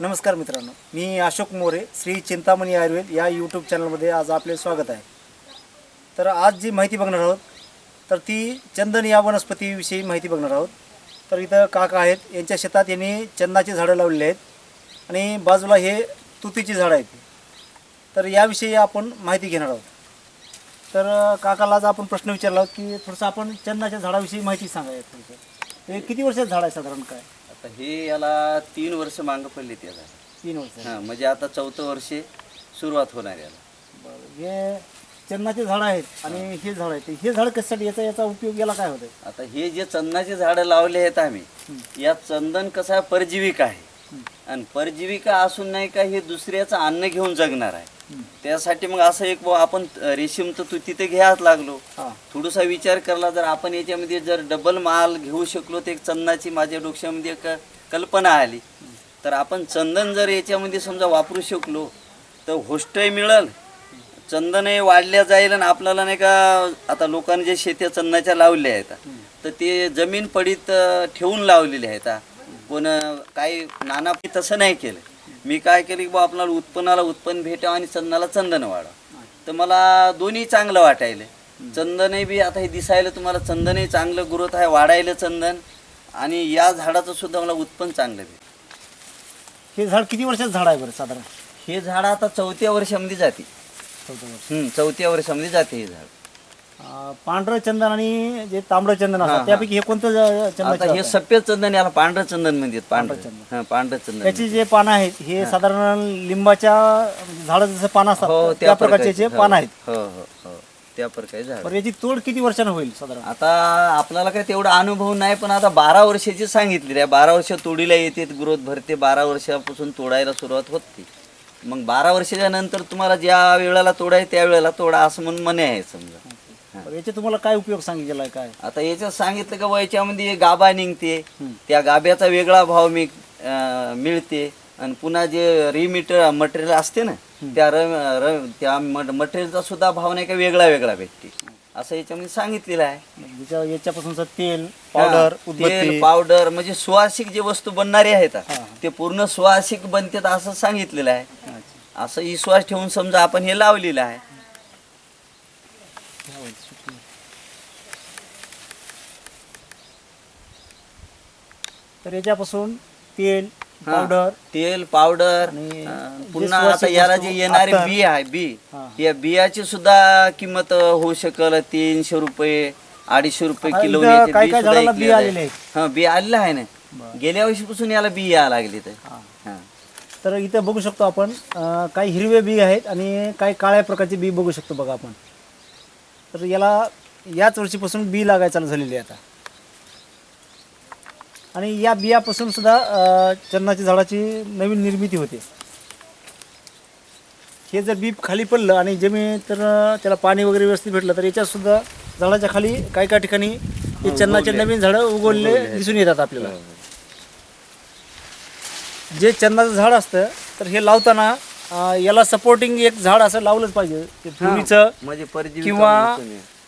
नमस्कार मित्रांनो मी अशोक मोरे श्री चिंतामणी आयुर्वेद या यूट्यूब चॅनलमध्ये आज आपले स्वागत आहे. तर आज जी माहिती बघणार आहोत तर ती चंदन या वनस्पतीविषयी माहिती बघणार आहोत. तर इथं काका आहेत यांच्या शेतात यांनी चंदनाची झाडं लावलेली आहेत आणि बाजूला हे तुतीची झाडं आहेत. तर याविषयी आपण माहिती घेणार आहोत. तर काकाला आज आपण प्रश्न विचारला की थोडंसं आपण चंदनाच्या झाडाविषयी माहिती सांगायचं थोडंसं हे किती वर्षाचं झाड आहे साधारण काय? आता हे याला तीन वर्ष मागं पडले त्याला तीन वर्ष. हां म्हणजे आता चौथं वर्षे सुरुवात होणार याला. बरं हे चंदनाचे झाड आहेत आणि हे. झाड आहेत. हे झाड कशासाठी याचा याचा उपयोग याला काय होतं आता हे जे चंदनाचे झाडं लावले आहेत आम्ही या चंदन कसं आहे परजीविका आहे? आणि परजीविका असून नाही का हे दुसऱ्याचं अन्न घेऊन जगणार आहे? त्यासाठी मग असं एक बुवा आपण रेशीम तर तू तिथे घ्यायच लागलो. हां. थोडासा विचार करला जर आपण याच्यामध्ये जर डबल माल घेऊ शकलो तर एक चंदनाची माझ्या डोक्यामध्ये एक कल्पना आली. तर आपण चंदन जर याच्यामध्ये समजा वापरू शकलो तर होस्टही मिळेल. चंदनही वाढल्या जाईल आणि आपल्याला नाही का आता लोकांनी जे शेत्या चंदनाच्या लावल्या आहेत तर ते जमीन पडीत अं, ठेवून लावलेले आहेत. कोण अं, काही नाना तसं नाही केलं. मी काय केलं की बा आपल्याला उत्पन्नाला उत्पन्न भेटावं आणि चंदनाला चंदन वाढावं तर मला दोन्ही चांगलं वाटायलं. चंदनही बी आता हे दिसायला तुम्हाला चंदनही चांगलं ग्रोथ आहे वाढायला चंदन. आणि या झाडाचं सुद्धा मला उत्पन्न चांगलं भेट हे झाड किती वर्षाचं झाड आहे बरं साधारण? हे झाड आता चौथ्या वर्षामध्ये जाते. चौथ्या वर्षामध्ये जाते हे झाड. पांढरं चंदन आणि जे तांबडं चंदन हां, असतं हां. त्यापैकी हे कोणतं ज- चंदनाचं आता हे आहे? सफेद चंदन याला पांढरं चंदन म्हणतात पांढरं चंदन. हा पांढरं चंदन त्याची जे पानं आहेत हे साधारण लिंबाच्या झाडं जसं पानं हो असतात त्या त्या प्रकारचे जे हो, पानं आहेत. हो हो हो. त्या प्रकारे झाड. बरं याची तोड किती वर्षानं होईल साधारण? आता आपल्याला काय तेवढा अनुभव नाही पण आता बारा वर्षाची सांगितलेली आहे बारा वर्ष तोडीला येते ग्रोथ भरते बारा वर्षापासून तोडायला सुरुवात होते. मग बारा वर्षाच्या नंतर तुम्हाला ज्या वेळेला तोडाय त्या वेळेला तोडा असं म्हणून म्हणे आहे समजा. याचे तुम्हाला काय उपयोग सांगितलेला आहे काय? आता याच्यात सांगितलं का बुवा याच्यामध्ये गाभा निघते. त्या गाभ्याचा वेगळा भाव मी मिळते. आणि पुन्हा जे रिमीटर मटेरियल असते ना त्या र त्या मटेरियलचा सुद्धा भाव नाही का वेगळा वेगळा भेटते. असं याच्यामध्ये सांगितलेलं आहे. ज्याच्या याच्यापासूनचं तेल पावडर तेल पावडर म्हणजे सुवासिक जे वस्तू बनणारे आहेत. ते पूर्ण सुवासिक बनतात असं सांगितलेलं आहे. असं विश्वास ठेवून समजा आपण हे लावलेलं आहे. तर याच्यापासून तेल हा. पावडर तेल पावडर आणि अं, जे पुन्हा सुवासिक आता याला वस्तू, जे येणारे अत्तर. बी आहे बी हा. या बियाची सुद्धा किंमत होऊ शकल तीनशे रुपये अडीचशे रुपये किलो इथं झाडाला बी आलेले आहेत हा बी आलेलं आहे ना बरं. गेल्या वर्षीपासून याला बी यायला लागली तर हा. हा. तर इथं बघू शकतो आपण अं, काही हिरवे बी आहेत आणि काही काळ्या प्रकारचे बी बघू शकतो बघा आपण तर याला याच वर्षीपासून बी लागायला चालू झालेली आहे आता आणि या बियापासून सुद्धा अं, चंदनाच्या झाडाची नवीन निर्मिती होते. हे जर बी खाली पडलं आणि जमीन तर त्याला पाणी वगैरे व्यवस्थित भेटलं तर याच्यात सुद्धा झाडाच्या खाली काही काही ठिकाणी हे उगवले. नवीन झाडं उगवले. दिसून येतात आपल्याला. जे चंदनाचं झाड असतं तर हे लावताना याला सपोर्टिंग एक झाड असं लावलंच पाहिजे. तुरीचं म्हणजे किंवा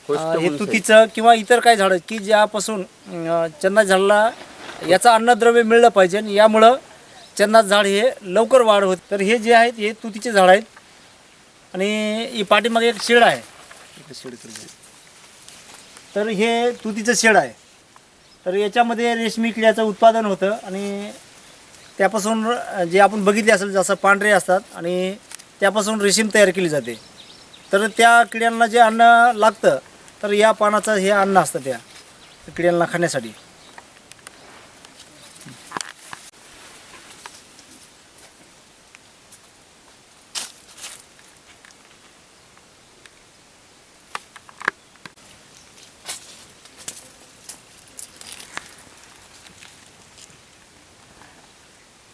हे तुतीचं किंवा इतर काही झाडं की ज्यापासून चंदनाच्या झाडाला याचं अन्नद्रव्य मिळलं पाहिजे आणि यामुळं चंदनाचं झाड हे लवकर वाढ होत. तर हे जे आहेत हे तुतीचे झाड आहेत. आणि ही पाठीमागे एक शेड आहे. तर हे तुतीचं शेड आहे. तर याच्यामध्ये रेशमी किड्याचं उत्पादन होतं आणि त्यापासून जे आपण बघितले असेल जसं पांढरे असतात आणि त्यापासून रेशीम तयार केली जाते. तर त्या किड्यांना जे अन्न लागतं तर या पानाचं हे अन्न असतं त्या किड्यांना खाण्यासाठी.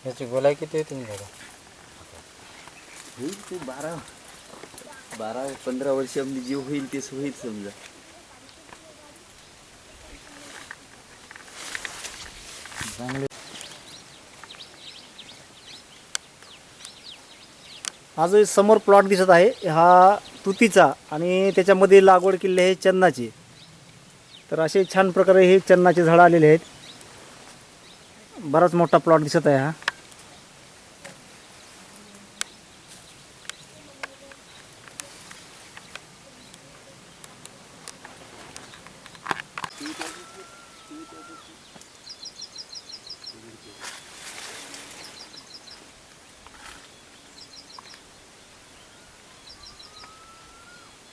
याची गोलाई किती बघा होईल ते बारा बारा पंधरा वर्षामध्ये जे होईल तेच होईल समजा. चांगले. हा जो समोर प्लॉट दिसत आहे. हा तुतीचा आणि त्याच्यामध्ये लागवड केलेली आहे चन्नाची. तर असे छान प्रकारे हे चन्नाचे झाडं आलेले आहेत. बराच मोठा प्लॉट दिसत आहे हा. ごめんね。